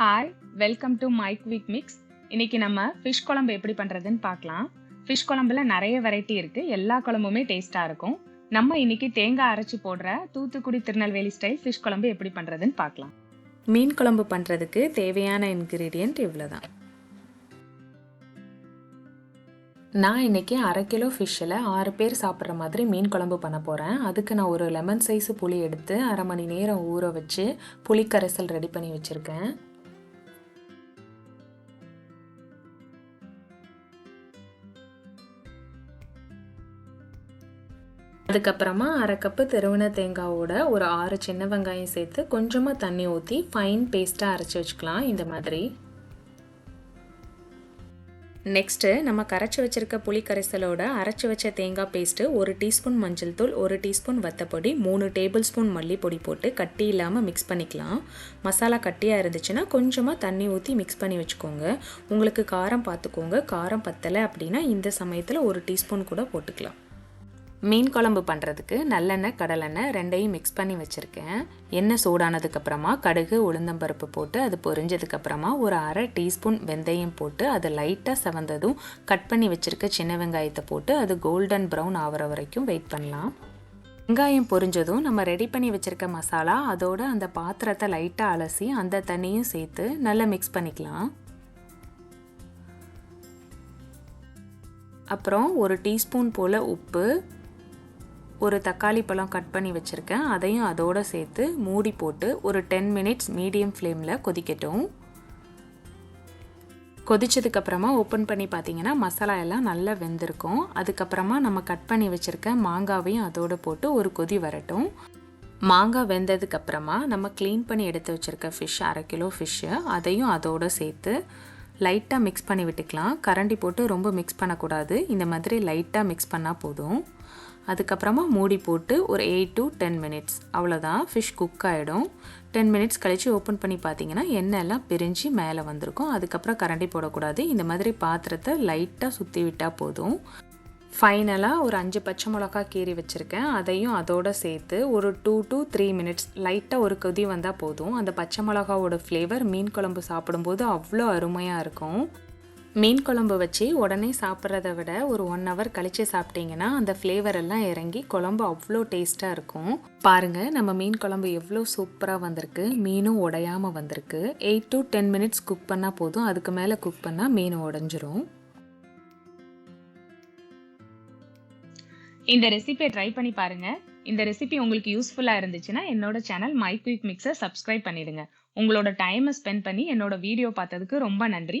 Hi welcome to my quick mix இன்னைக்கு நம்ம fish குழம்பு எப்படி பண்ணுறதுன்னு பார்க்கலாம். ஃபிஷ் குழம்புல நிறைய வெரைட்டி இருக்கு. எல்லா குழம்புமே டேஸ்ட்டாக இருக்கும். நம்ம இன்னைக்கு தேங்காய் அரைச்சி போடுற தூத்துக்குடி திருநெல்வேலி ஸ்டைல் ஃபிஷ் குழம்பு எப்படி பண்ணுறதுன்னு பார்க்கலாம். மீன் குழம்பு பண்ணுறதுக்கு தேவையான இன்க்ரீடியண்ட் இவ்வளோ தான் நான் இன்றைக்கி அரை கிலோ ஃபிஷ்ஷில் ஆறு பேர் சாப்பிட்ற மாதிரி மீன் குழம்பு பண்ண போகிறேன் அதுக்கு நான் ஒரு லெமன் சைஸு புளி எடுத்து அரை மணி நேரம் ஊற வச்சு புளிக்கரைசல் ரெடி பண்ணி வச்சுருக்கேன். அதுக்கப்புறமா அரை கப்பு திருவண தேங்காவோட ஒரு ஆறு சின்ன வெங்காயம் சேர்த்து கொஞ்சமாக தண்ணி ஊற்றி ஃபைன் பேஸ்ட்டாக அரைச்சி வச்சுக்கலாம் இந்த மாதிரி. நெக்ஸ்ட்டு நம்ம கரைச்சி வச்சுருக்க புளி கரைசலோட அரைச்சி வச்ச தேங்காய் பேஸ்ட்டு ஒரு டீஸ்பூன் மஞ்சள் தூள் ஒரு டீஸ்பூன் வத்தப்பொடி மூணு டேபிள் ஸ்பூன் மல்லிப்பொடி போட்டு கட்டி இல்லாமல் மிக்ஸ் பண்ணிக்கலாம். மசாலா கட்டியாக இருந்துச்சுன்னா கொஞ்சமாக தண்ணி ஊற்றி மிக்ஸ் பண்ணி வச்சுக்கோங்க. உங்களுக்கு காரம் பார்த்துக்கோங்க காரம் பத்தலை அப்படின்னா இந்த சமயத்தில் ஒரு டீஸ்பூன் கூட போட்டுக்கலாம். மீன் குழம்பு பண்ணுறதுக்கு நல்லெண்ணெய் கடலெண்ணெய் ரெண்டையும் மிக்ஸ் பண்ணி வச்சுருக்கேன். எண்ணெய் சூடானதுக்கப்புறமா கடுகு உளுந்தம்பருப்பு போட்டு அது பொரிஞ்சதுக்கப்புறமா ஒரு அரை டீஸ்பூன் வெந்தயம் போட்டு அது லைட்டாக செவந்ததும் கட் பண்ணி வச்சுருக்க சின்ன வெங்காயத்தை போட்டு அது கோல்டன் ப்ரௌன் ஆகிற வரைக்கும் வெயிட் பண்ணலாம். வெங்காயம் பொரிஞ்சதும் நம்ம ரெடி பண்ணி வச்சுருக்க மசாலா அதோட அந்த பாத்திரத்தை லைட்டாக அலசி அந்த தண்ணியும் சேர்த்து நல்லா மிக்ஸ் பண்ணிக்கலாம். அப்புறம் ஒரு டீஸ்பூன் போல் உப்பு ஒரு தக்காளி பழம் கட் பண்ணி வச்சுருக்கேன். அதையும் அதோடு சேர்த்து மூடி போட்டு ஒரு டென் மினிட்ஸ் மீடியம் ஃப்ளேமில் கொதிக்கட்டும். கொதிச்சதுக்கப்புறமா ஓப்பன் பண்ணி பார்த்தீங்கன்னா மசாலா எல்லாம் நல்லா வெந்திருக்கும். அதுக்கப்புறமா நம்ம கட் பண்ணி வச்சுருக்க மாங்காவையும் அதோடு போட்டு ஒரு கொதி வரட்டும். மாங்காய் வெந்ததுக்கப்புறமா நம்ம க்ளீன் பண்ணி எடுத்து வச்சுருக்க ஃபிஷ் அரை கிலோ ஃபிஷ்ஷு அதையும் அதோடு சேர்த்து லைட்டாக மிக்ஸ் பண்ணி விட்டுக்கலாம். கரண்டி போட்டு ரொம்ப மிக்ஸ் பண்ணக்கூடாது. இந்த மாதிரி லைட்டாக மிக்ஸ் பண்ணால் போதும். அதுக்கப்புறமா மூடி போட்டு ஒரு எயிட் டு டென் மினிட்ஸ் அவ்வளோதான் ஃபிஷ் குக் ஆகிடும் டென் மினிட்ஸ் கழித்து ஓப்பன் பண்ணி பார்த்தீங்கன்னா எண்ணெய் எல்லாம் பிரிஞ்சு மேலே வந்திருக்கும். அதுக்கப்புறம் கரண்டி போடக்கூடாது. இந்த மாதிரி பாத்திரத்தை லைட்டாக சுற்றி விட்டால் போதும். ஃபைனலாக ஒரு அஞ்சு பச்சை மிளகா கீறி வச்சுருக்கேன். அதையும் அதோடு சேர்த்து ஒரு டூ டு த்ரீ மினிட்ஸ் லைட்டாக ஒரு கொதி வந்தால் போதும். அந்த பச்சை மிளகாவோட ஃப்ளேவர் மீன் குழம்பு சாப்பிடும்போது அவ்வளோ அருமையாக இருக்கும். மீன் குழம்பு வச்சு உடனே சாப்பிட்றத விட ஒரு ஒன் ஹவர் கழித்து சாப்பிட்டீங்கன்னா அந்த ஃப்ளேவர் எல்லாம் இறங்கி குழம்பு அவ்வளோ டேஸ்ட்டாக இருக்கும். பாருங்கள் நம்ம மீன் குழம்பு எவ்வளோ சூப்பராக வந்திருக்கு. மீனும் உடையாமல் வந்திருக்கு. Eight to ten minutes cook பண்ணால் போதும். அதுக்கு மேலே குக் பண்ணால் மீன் உடஞ்சிரும். இந்த ரெசிபியை ட்ரை பண்ணி பாருங்கள் இந்த ரெசிபி உங்களுக்கு யூஸ்ஃபுல்லாக இருந்துச்சுன்னா என்னோட சேனல் மை குயிக் மிக்ஸை சப்ஸ்கிரைப் பண்ணிடுங்க. உங்களோட டைமை ஸ்பெண்ட் பண்ணி என்னோட வீடியோ பார்த்ததுக்கு ரொம்ப நன்றி.